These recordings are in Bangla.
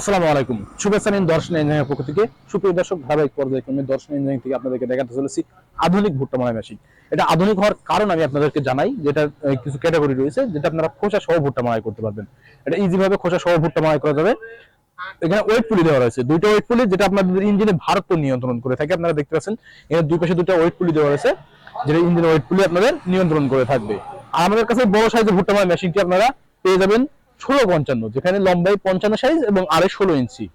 আসসালামু আলাইকুম। শুভেচ্ছা নিন দর্শন ইঞ্জিনিয়ার পক্ষ থেকে, সুপ্রিয় দর্শক, ধারাবাহিক পর্যায়ক্রমে দর্শন ইঞ্জিনিয়ারিং থেকে আপনাদেরকে দেখাতে চলেছি আধুনিক ভুট্টা মারা মেশিন এটা আধুনিক হওয়ার কারণ আমি আপনাদেরকে জানাই যেটা কিছু ক্যাটাগরি রয়েছে, যেটা আপনারা খোসা সহ ভুট্টা মারাই করতে পারবেন। এটা ইজি ভাবে খোসা সহ ভুট্টা মারাই করা যাবে। এখানে ওয়েট পুলি দেওয়া রয়েছে। দুইটা ওয়েট পুলি যেটা আপনাদের ইঞ্জিনে ভারত্ব নিয়ন্ত্রণ করে থাকে, আপনারা দেখতে পাচ্ছেন। এখানে দুই পাশে দুইটা ওয়েট পুলি দেওয়া রয়েছে, যেটা ইঞ্জিনের ওয়েট পুলি আপনাদের নিয়ন্ত্রণ করে থাকবে। আর আমাদের কাছে বড় সাইজের ভুট্টা মারা মেশিনটি আপনারা পেয়ে যাবেন ষোলো পঞ্চান্ন, যেখানে লম্বাই পঞ্চান্ন সাইজ এবং আড়ে ষোলো ইঞ্চি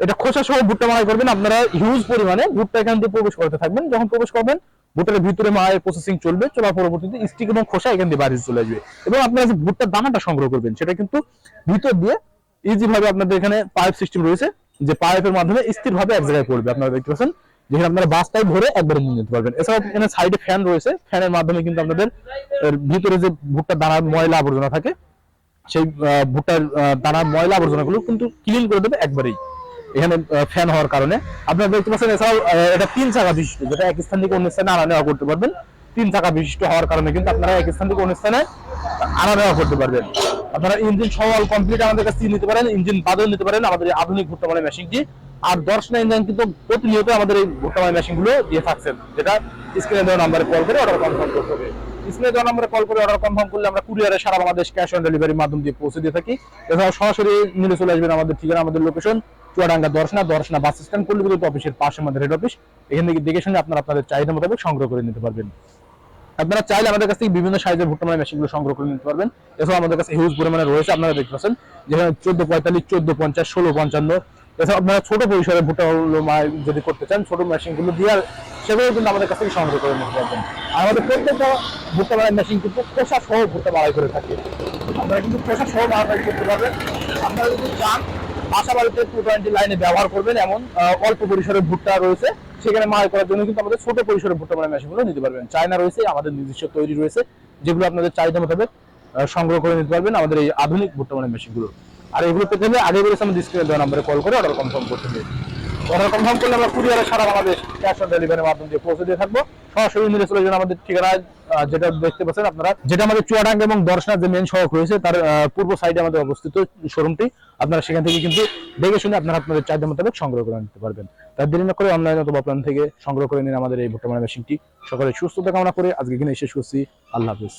এটা খোসা সহ ভুট্টা মারাই করবেন, আপনারা হিউজ পরিমাণে ভুট্টা এখান দিয়ে প্রবেশ করতে থাকবেন। যখন প্রবেশ করবেন, ভুট্টার ভিতরে মায়ের প্রসেসিং চলবে, চলার পরবর্তীতে স্টিক এবং খোসা এখান দিয়ে বাইরে চলে আসবে। এবং আপনারা যে ভুট্টার দানাটা সংগ্রহ করবেন, সেটা কিন্তু ভিতর দিয়ে ইজি ভাবে আপনাদের এখানে পাইপ সিস্টেম রয়েছে, যে পাইপের মাধ্যমে স্থির ভাবে এক জায়গায় পড়বে। আপনারা দেখতে পাচ্ছেন, যেখানে আপনারা বাসটাই ভরে একবারে নিয়ে যেতে পারবেন। এছাড়াও এখানে সাইডে ফ্যান রয়েছে ফ্যানের মাধ্যমে কিন্তু আপনাদের ভিতরে যে ভুট্টার দানার ময়লা আবর্জনা থাকে সেই ভুট্টার দানার ময়লা আবর্জনাগুলো কিন্তু ক্লিন করে দেবে একবারেই। এখানে ফ্যান হওয়ার কারণে। আপনারা দেখতে পাচ্ছেন, এছাড়াও এটা তিন চাকা বিশিষ্ট, যেটা এক স্থান থেকে অন্য স্থানে আনা নেওয়া করতে পারবেন। তিন চাকা বিশিষ্ট হওয়ার কারণে কিন্তু আপনারা এক স্থান থেকে অন্য স্থানে আনা নেওয়া করতে পারবেন। আপনারা ইঞ্জিন সহ কমপ্লিট আমাদের কাছে নিতে পারেন, ইঞ্জিন বাদও নিতে পারেন, আমাদের এই আধুনিক ভুট্টা মানে মেশিনটি আর দর্শনা ইঞ্জিন কিন্তু প্রতিনিয়ত আমাদের এই ভুট্টা মানে মেশিনগুলো দিয়ে থাকছেন, যেটা স্ক্রিনে দেওয়া নাম্বারে কল করে অর্ডার কনফার্ম করতে হবে। স্ক্রিনে দেওয়া নাম্বারে কল করে অর্ডার কনফার্ম করলে আমরা কুরিয়ারে সারা বাংলাদেশ ক্যাশ অন ডেলিভারির মাধ্যম দিয়ে পৌঁছে দিয়ে থাকি। এছাড়াও সরাসরি নিয়ে চলে আসবেন আমাদের ঠিকানা, আমাদের location Chuadanga Darshana Darshana bus stand পল্লী অফিসের পাশে আমাদের হেড অফিস এখান থেকে দেখে শুনে আপনারা আপনাদের চাহিদা মোতাবেক সংগ্রহ করে নিতে পারবেন। আপনারা চাইলে আমাদের কাছ থেকে বিভিন্ন সাইজের ভুট্টা মানে মেশিনগুলো সংগ্রহ করে নিতে পারবেন। এছাড়াও আমাদের কাছে হিউজ পরিমাণে রয়েছে, আপনারা দেখতে পাচ্ছেন। যেখানে চোদ্দ পঁয়তাল্লিশ, চোদ্দ পঞ্চাশ, ষোলো পঞ্চান্ন এছাড়াও আপনারা ছোট পরিসরে ভুট্টা মাছ যদি করতে চান, ছোট মেশিনগুলো দিয়ে সেগুলো কিন্তু আমাদের কাছ থেকে সংগ্রহ করে নিতে পারবেন। আর আমাদের প্রত্যেকটা ভুট্টা মারাই মেশিন কিন্তু খোসা সহ ভুট্টা মারাই করে থাকে। আপনারা কিন্তু খোসা সহ মারাই করতে পারবেন। আপনারা যদি চান, বাসা বাড়িতে টু টোয়েন্টি লাইনে ব্যবহার করবেন, এমন অল্প পরিসরের ভুট্টা রয়েছে, সেখানে মার করার জন্য কিন্তু আমাদের ছোট পরিসরের ভুট্টা মারা মেশিনগুলো নিতে পারবেন। চায়না রয়েছে, আমাদের নিজস্ব তৈরি রয়েছে, যেগুলো আপনাদের চাহিদা মোতাবেক সংগ্রহ করে নিতে পারবেন আমাদের এই আধুনিক ভুট্টা মারা মেশিনগুলো আর এগুলো পেতে হলে আগে বলেছে আমাদের স্ক্রিনে দেওয়া নাম্বারে কল করে অর্ডার কনফার্ম করতে হবে। অর্ডার কনফার্ম করলে আমরা কুরিয়ারে সারা বাংলাদেশ ক্যাশ অন ডেলিভারির মাধ্যমে দিয়ে পৌঁছে দিয়ে থাকব। সরাসরি নিয়ে চলে যান আমাদের ঠিকানায় আহ, যেটা দেখতে পাচ্ছেন আপনারা। যেটা আমাদের চুয়াডাঙ্গা এবং দর্শনার যে মেন সড়ক রয়েছে তার পূর্ব সাইডে আমাদের অবস্থিত শোরুমটি আপনারা সেখান থেকে কিন্তু দেখে শুনে আপনারা আপনাদের চাহিদা মোতাবেক সংগ্রহ করে নিতে পারবেন। তার দেরি না করে অনলাইন অথবা অফলাইন থেকে সংগ্রহ করে নিন আমাদের এই ভুট্টা মারা মেশিনটি সকলে সুস্থতা কামনা করে আজকে এখানে শেষ করছি। আল্লাহ হাফিজ।